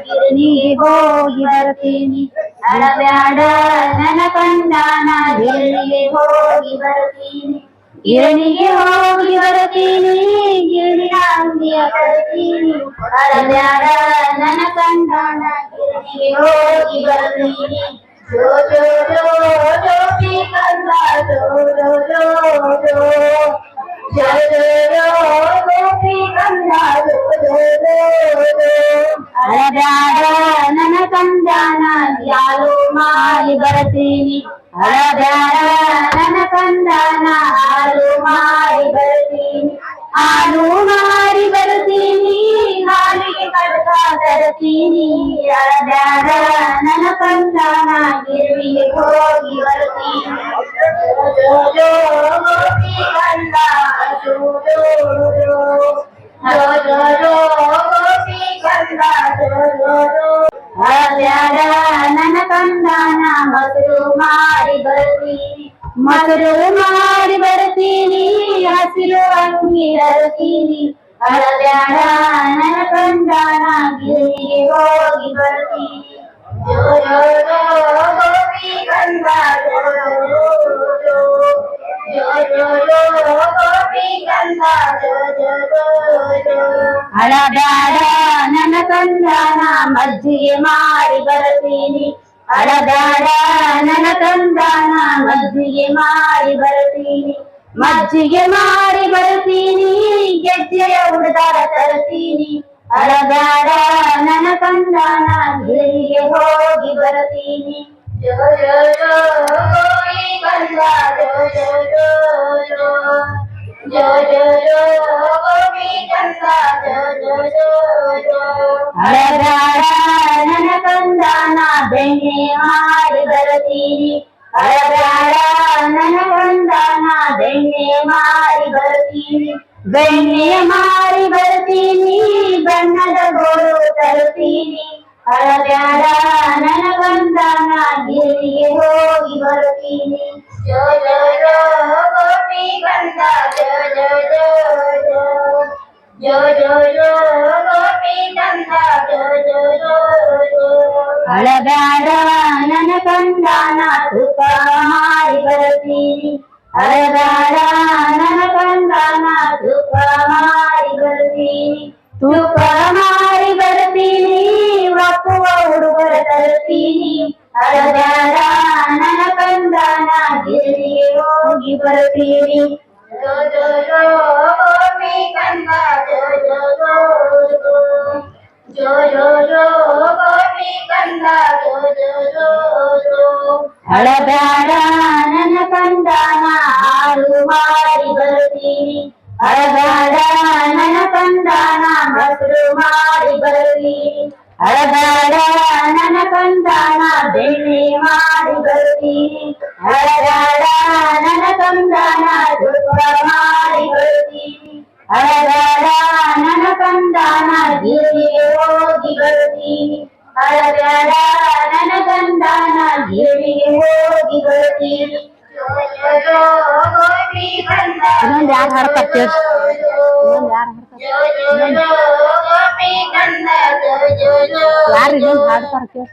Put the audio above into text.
ಗಿರಣಿಗೆ ಹೋಗಿ ಬರ್ತೀನಿ ಅಳಬ್ಯಾಡ ನನ್ನ ಕಂದಾನ ಗಿರಣಿಗೆ ಹೋಗಿ ಬರ್ತೀನಿ ಗಿರಣಿಗೆ ಹೋಗಿ ಬರ್ತೀನಿ ಗಿರಣಿಯ ಅಂಗಿಯ ಬರ್ತೀನಿ ಅಳಬ್ಯಾಡ ನನ್ನ ಕಂದಾನ ಗಿರಣಿಗೆ ಹೋಗಿ ಬರ್ತೀನಿ ಜೋ ಜೋ ಜೋ ಜೋ ಯಾರು ಮಾಡಿ ಬರ್ತೀನಿ ಅಳಬ್ಯಾಡ ನನ್ನ ಕಂದಾನ ಹಾಲು ಮಾಡಿ ಬರ್ತೀನಿ ಹಾಲು ಮಾಡಿ ಬರ್ತೀನಿ ಹಾಲಿಗೆ ಕಡ್ಕ ತರ್ತೀನಿ ಅಳಬ್ಯಾಡ ನನ್ನ ಕಂದಾನ ಗಿರ್ವಿಗೆ ಹೋಗಿ ಬರ್ತೀನಿ ಜೋ ಜೋ ಗೋಪಿ ಕಂದ ಬರ್ತೀನಿ ಮೊಸರು ಮಾಡಿ ಬರ್ತೀನಿ ಹಸಿರು ಅಂಗಿ ತರ್ತೀನಿ ಅಳಬ್ಯಾಡ ನನ್ನ ಕಂದಾನ ಗಿರಿಗೆ ಹೋಗಿ ಬರ್ತೀನಿ ಜೋ ಜೋ ಜೋ ಗೋಪಿ ಕಂದ ಜೋ ಜೋ ಜೋ ಜೋ ಜೋ ಜೋ ಗೋಪಿ ಕಂದ ಜೋ ಜೋ ಜೋ ಜೋ ಅಳಬ್ಯಾಡ ನನ್ನ ಕಂದಾನ ಮಜ್ಜಿಗೆ ಮಾಡಿ ಬರ್ತೀನಿ ಅಳಬ್ಯಾಡ ನನ್ನ ಕಂದಾನ ಮಜ್ಜಿಗೆ ಮಾಡಿ ಬರ್ತೀನಿ ಮಜ್ಜಿಗೆ ಮಾಡಿ ಬರ್ತೀನಿ ಗೆಜ್ಜೆಯ ಹುಡುಗಾರ ತರ್ತೀನಿ ಅಳಬ್ಯಾಡ ನನ್ನ ಕಂದಾನ ಗಿರಿಗೆ ಹೋಗಿ ಬರ್ತೀನಿ ಜೋ ಜೋ ಜೋ ಗೋರಿ ಕಂದ ಜೋ ಜೋ ಜೋ ಜೋ ಜೋ ಜೋ ಜೋ ಗೋಪಿ ಕಂದ ಜೋ ಜೋ ಜೋ ಜೋ ಅಳಬ್ಯಾಡ ನನ್ನ ಕಂದಾನ ಬೆಣ್ಣೆ ಮಾಡಿ ಬರ್ತೀನಿ ಅಳಬ್ಯಾಡ ನನ್ನ ಕಂದಾನ ಬೆಣ್ಣೆ ಮಾಡಿ ಬರ್ತೀನಿ ಬೆಣ್ಣೆ ಮಾಡಿ ಬರ್ತೀನಿ ಬಣ್ಣದ ಗೋಳು ತರ್ತೀನಿ ಅಳಬ್ಯಾಡ ನನ್ನ ಕಂದಾನ ಗಿರಿಗೆ ಹೋಗಿ ಬರ್ತೀನಿ ಜೋ ಜೋ ಜೋ ಗೋಪಿ ಕಂದ ಜೋ ಜೋ ಜೋ ಜೋ ಜೋ ಜೋ ಬರ್ತೀನಿ ಅಳಬ್ಯಾಡ ನನ್ನ ಕಂದಾನ ತುಕ ಮಾಡಿ ಬರ್ತೀನಿ ತುಕ ಮಾಡಿ ಬರ್ತೀನಿ ಒಪ್ಪುವ ಹುಡುಗರ ತರ್ತೀನಿ ಅಳಬ್ಯಾಡ ನನ್ನ ಕಂದಾನ ಗಿರಿಗೆ ಹೋಗಿ ಬರ್ತೀನಿ ಜೋ ಜೋ ಜೋ ಗೋಪಿ ಕಂದ ಜೋ ಜೋ ಜೋ ಜೋ ಜೋ ಜೋ ಜೋ ಗೋಪಿ ಕಂದ ಜೋ ಜೋ ಜೋ ಜೋ ಅಳಬ್ಯಾಡ ಅಳಬ್ಯಾಡ ನನ್ನ ಕಂದಾನ ಮಾಡಿ ಬರಲಿ. ಅಳಬ್ಯಾಡ ನನ್ನ ಬೆಣ್ಣೆ ಮಾಡಿ ಬರಲಿ. ಅಳಬ್ಯಾಡ ನನ್ನ ತುಪ್ಪ ಮಾಡಿ ಬರಲಿ. ಅಳಬ್ಯಾಡ ನನ್ನ ಕಂದಾನ ಹೋಗಿ ಬರಲಿ. ಅಳಬ್ಯಾಡ ನನ್ನ ಕಂದಾನ ಹೋಗಿ ಬರ್ತೀನಿ ಇನ್ನೊಂದ್ ಯಾರ್ ಹಾಡ್ತಾರೆ ಇನ್ನೊಂದು ಯಾರ್ ಹಾಡ್ತಾರೆ ಯಾರು ಇನ್ನೊಂದು ಹಾಡ್ತಾರ ಕೇಳ್